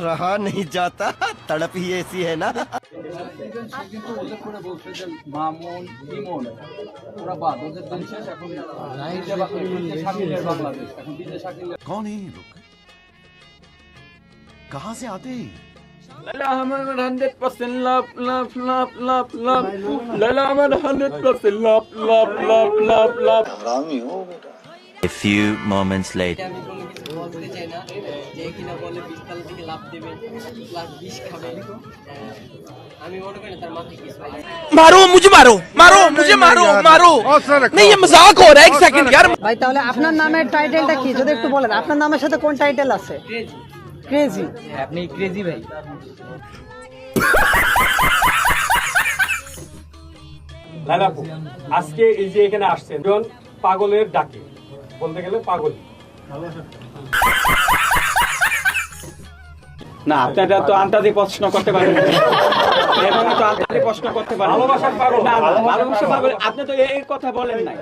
रहा नहीं जाता। तड़प ही ऐसी है ना। कौन है ये लोग? से आते हैं? हंड्रेड परसेंट लाभ हमारे hundred percent A few moments later. আমি কোনো কিছু বলতে চাই না যে কিনা বলে বিশতলা থেকে লাভ দেবে প্লাস বিষ খাবে আহ, আমি মনে করি না তার মাথায় কিছু আছে मारो मुझे मारो मारो मुझे मारो मारो नहीं ये मजाक हो रहा है एक सेकंड यार ভাই তাহলে আপনার নামের টাইটেলটা কি যদি একটু বলেন আপনার নামের সাথে কোন টাইটেল আছে ক্রেজি আপনি ক্রেজি ভাই লালাপু আজকে এই যে এখানে আসছেন জন পাগলের ডাকে বলতে গেলে পাগল না আপনারা তো আন্তর্জাতিক প্রশ্ন করতে পারেন। এখন তো আন্তর্জাতিক প্রশ্ন করতে পারেন। ভালোবাসা পাগল। না ভালোবাসা পাগল আপনি তো এই কথা বলেন নাই।